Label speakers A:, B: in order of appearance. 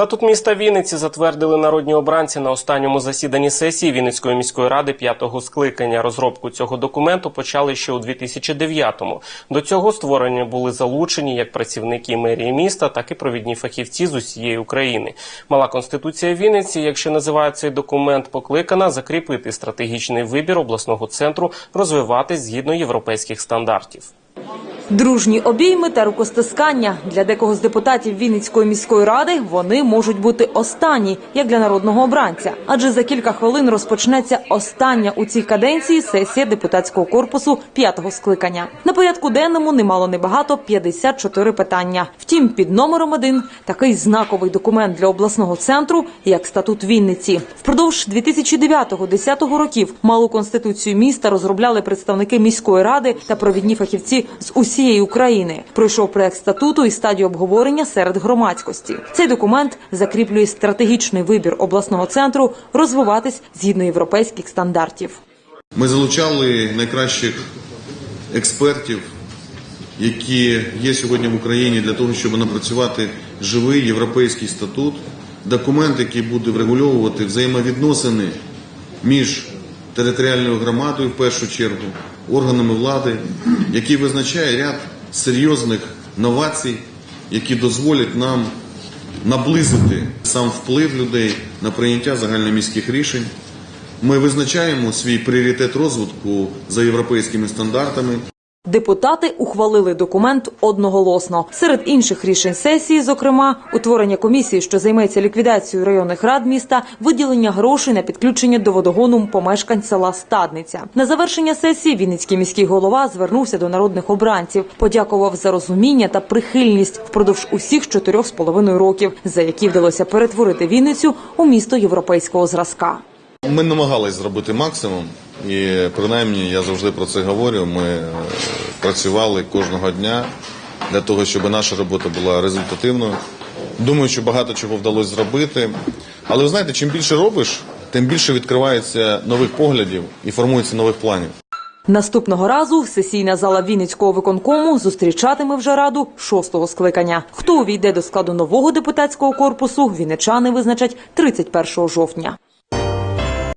A: Статут міста Вінниці затвердили народні обранці на останньому засіданні сесії Вінницької міської ради п'ятого скликання. Розробку цього документу почали ще у 2009-му. До цього створення були залучені як працівники мерії міста, так і провідні фахівці з усієї України. Мала конституція Вінниці, якщо називає цей документ, покликана закріпити стратегічний вибір обласного центру, розвиватись згідно європейських стандартів.
B: Дружні обійми та рукостискання для декого з депутатів Вінницької міської ради вони можуть бути останні, як для народного обранця. Адже за кілька хвилин розпочнеться остання у цій каденції сесія депутатського корпусу п'ятого скликання. На порядку денному немало небагато 54 питання. Втім, під номером один такий знаковий документ для обласного центру, як статут Вінниці. Впродовж 2009-2010 років малу конституцію міста розробляли представники міської ради та провідні фахівці з усієї України. Пройшов проект статуту і стадію обговорення серед громадськості. Цей документ закріплює стратегічний вибір обласного центру розвиватись згідно європейських стандартів.
C: Ми залучали найкращих експертів, які є сьогодні в Україні для того, щоб напрацювати живий європейський статут, документ, який буде врегульовувати взаємовідносини між територіальною громадою, в першу чергу, органами влади, який визначає ряд серйозних новацій, які дозволять нам наблизити сам вплив людей на прийняття загальноміських рішень. Ми визначаємо свій пріоритет розвитку за європейськими стандартами.
B: Депутати ухвалили документ одноголосно. Серед інших рішень сесії, зокрема, утворення комісії, що займеться ліквідацією районних рад міста, виділення грошей на підключення до водогону помешкань села Стадниця. На завершення сесії Вінницький міський голова звернувся до народних обранців, подякував за розуміння та прихильність впродовж усіх чотирьох з половиною років, за які вдалося перетворити Вінницю у місто європейського зразка.
C: Ми намагались зробити максимум, і принаймні я завжди про це говорю. Ми е, працювали кожного дня для того, щоб наша робота була результативною. Думаю, що багато чого вдалося зробити. Але ви знаєте, чим більше робиш, тим більше відкривається нових поглядів і формується нових планів.
B: Наступного разу сесійна зала Вінницького виконкому зустрічатиме вже раду шостого скликання. Хто увійде до складу нового депутатського корпусу, вінничани визначать 31 жовтня.